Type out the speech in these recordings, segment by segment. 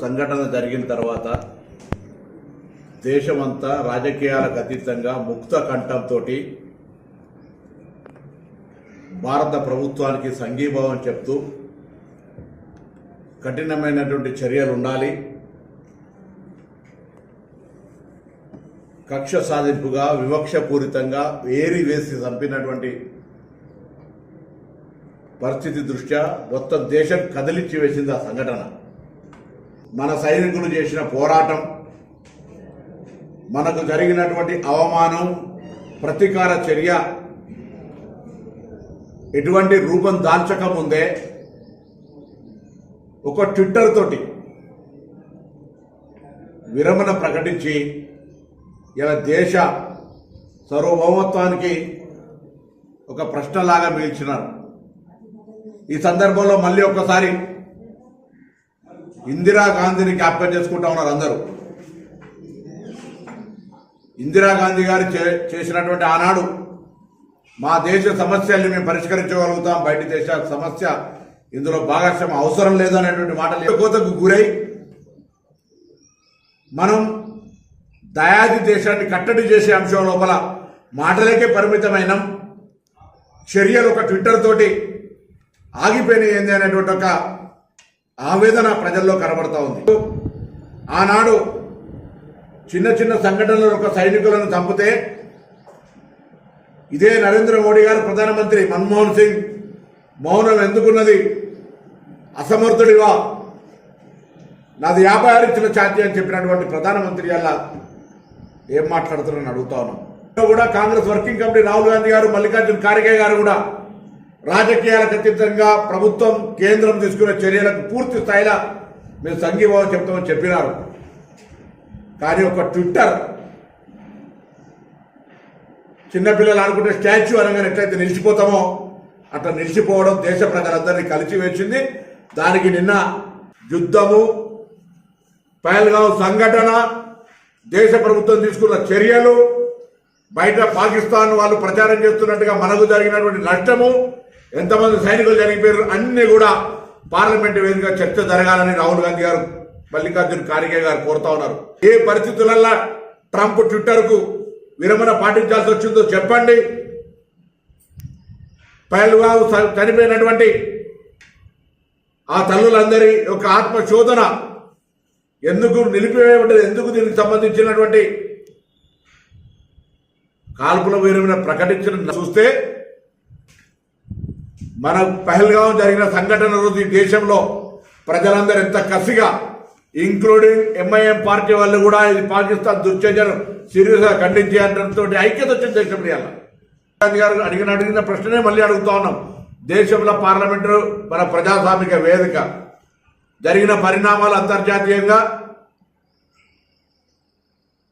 సంఘటన జరిగిన తర్వాత దేశమంతా రాజకీయాలకు అతీతంగా ముక్త కంఠంతో భారత ప్రభుత్వానికి సంఘీభావం చెప్తూ కఠినమైనటువంటి చర్యలు ఉండాలి కక్ష సాధింపుగా వివక్షపూరితంగా వేరి వేసి చంపినటువంటి పరిస్థితి దృష్ట్యా మొత్తం దేశం కదిలించి వేసింది ఆ సంఘటన. మన సైనికులు చేసిన పోరాటం మనకు జరిగినటువంటి అవమానం ప్రతీకార చర్య ఎటువంటి రూపం దాల్చకముందే ఒక ట్విట్టర్ తోటి విరమణ ప్రకటించి ఇలా దేశ సార్వభౌమత్వానికి ఒక ప్రశ్నలాగా మిగిల్చినారు. ఈ సందర్భంలో మళ్ళీ ఒక్కసారి ఇందిరాగాంధీని జ్ఞాపకం చేసుకుంటా ఉన్నారు అందరూ. ఇందిరాగాంధీ గారు చే- చేసినటువంటి ఆనాడు మా దేశ సమస్యల్ని మేము పరిష్కరించగలుగుతాం బయట దేశ సమస్య ఇందులో భాగస్వామ్యం అవసరం లేదు అనేటువంటి మాటలు కోతకు గురై మనం దయాది దేశాన్ని కట్టడి చేసే అంశం లోపల మాటలకే పరిమితమైన చర్యలు ఒక ట్విట్టర్ తోటి ఆగిపోయినాయి ఏంది అనేటువంటి ఒక ఆవేదన ప్రజల్లో కనబడతా ఉంది. ఆనాడు చిన్న చిన్న సంఘటనలు ఒక సైనికులను చంపితే ఇదే నరేంద్ర మోడీ గారు ప్రధానమంత్రి మన్మోహన్ సింగ్ మౌనం ఎందుకున్నది? అసమర్థుడివా? నాది యాభై ఆరు ఇచ్చిన ఛాతీ అని చెప్పినటువంటి ప్రధానమంత్రి అలా ఏం మాట్లాడుతున్నారని అడుగుతా ఉన్నాం. కూడా కాంగ్రెస్ వర్కింగ్ కమిటీ రాహుల్ గాంధీ గారు మల్లికార్జున ఖార్గే గారు కూడా రాజకీయాలకు అతీతంగా ప్రభుత్వం కేంద్రం తీసుకున్న చర్యలకు పూర్తి స్థాయిలో మేము సంఘీభావం చెప్తామని చెప్పినారు. కానీ ఒక ట్విట్టర్ చిన్నపిల్లలు అనుకుంటే స్టాచ్యూ అనగానే ఎట్లయితే నిలిచిపోతామో అట్లా నిలిచిపోవడం దేశ ప్రజలందరినీ కలిసి వేసింది దానికి నిన్న యుద్ధము పహల్గావ్ సంఘటన దేశ ప్రభుత్వం తీసుకున్న చర్యలు బయట పాకిస్తాన్ వాళ్ళు ప్రచారం చేస్తున్నట్టుగా మనకు జరిగినటువంటి నష్టము ఎంతమంది సైనికులు జరిగిపోయారు అన్ని కూడా పార్లమెంట్ వేదిక చర్చ జరగాలని రాహుల్ గాంధీ గారు మల్లికార్జున్ ఖార్గే గారు కోరుతా ఉన్నారు. ఏ పరిస్థితులల్లో ట్రంప్ ట్విట్టర్కు విరమణ పాటించాల్సి వచ్చిందో చెప్పండి. పైల్వావు చ- చనిపోయినటువంటి ఆ తల్లులందరి యొక్క ఆత్మశోధన ఎందుకు నిలిపివేయబడ్డది ఎందుకు దీనికి సంబంధించినటువంటి కాల్పుల విరమణ ప్రకటించిన చూస్తే మన పహల్గాం జరిగిన సంఘటన రోజు ఈ దేశంలో ప్రజలందరూ ఎంత కసిగా ఇంక్లూడింగ్ ఎంఐఎం పార్టీ వాళ్ళు కూడా ఇది పాకిస్తాన్ దుశ్చర్యను సీరియస్గా ఖండించే ఐక్యత వచ్చింది దేశం ఇవాళ. గాంధీ గారు అడిగిన అడిగిన ప్రశ్ననే మళ్ళీ అడుగుతా ఉన్నాం. దేశంలో పార్లమెంటు మన ప్రజాస్వామిక వేదిక. జరిగిన పరిణామాలు అంతర్జాతీయంగా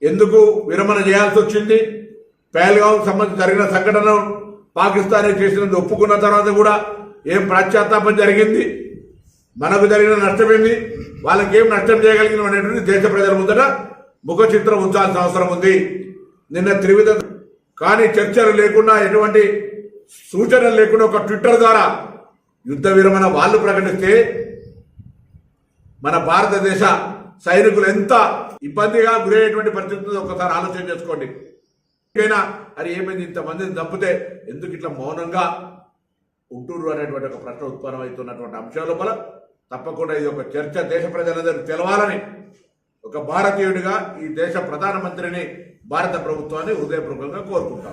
ఎందుకు విరమణ చేయాల్సి వచ్చింది? పేల్గాం సంబంధించి జరిగిన సంఘటన పాకిస్తాన్ చేసినందుకు ఒప్పుకున్న తర్వాత కూడా ఏం ప్రాశ్చాత్తాపం జరిగింది? మనకు జరిగిన నష్టమేంది? వాళ్ళకి ఏం నష్టం చేయగలిగిన అనేటువంటి దేశ ప్రజల ముందట ముఖ చిత్రం ఉంచాల్సిన అవసరం ఉంది. నిన్న త్రివిధ కానీ చర్చలు లేకుండా ఎటువంటి సూచనలు లేకుండా ఒక ట్విట్టర్ ద్వారా యుద్ధ విరమణ వాళ్ళు ప్రకటిస్తే మన భారతదేశ సైనికులు ఎంత ఇబ్బందిగా గురయ్యేటువంటి పరిస్థితి ఒకసారి ఆలోచన చేసుకోండి. అయినా అరే ఏమైంది? ఇంతమందిని తప్పితే ఎందుకు ఇట్లా మౌనంగా ఉంటూరు అనేటువంటి ఒక ప్రశ్న ఉత్పన్నమవుతున్నటువంటి అంశాల లోపల తప్పకుండా ఇది ఒక చర్చ దేశ ప్రజలందరూ తెలవాలని ఒక భారతీయుడిగా ఈ దేశ ప్రధానమంత్రిని భారత ప్రభుత్వాన్ని హృదయపూర్వకంగా కోరుకుంటాను.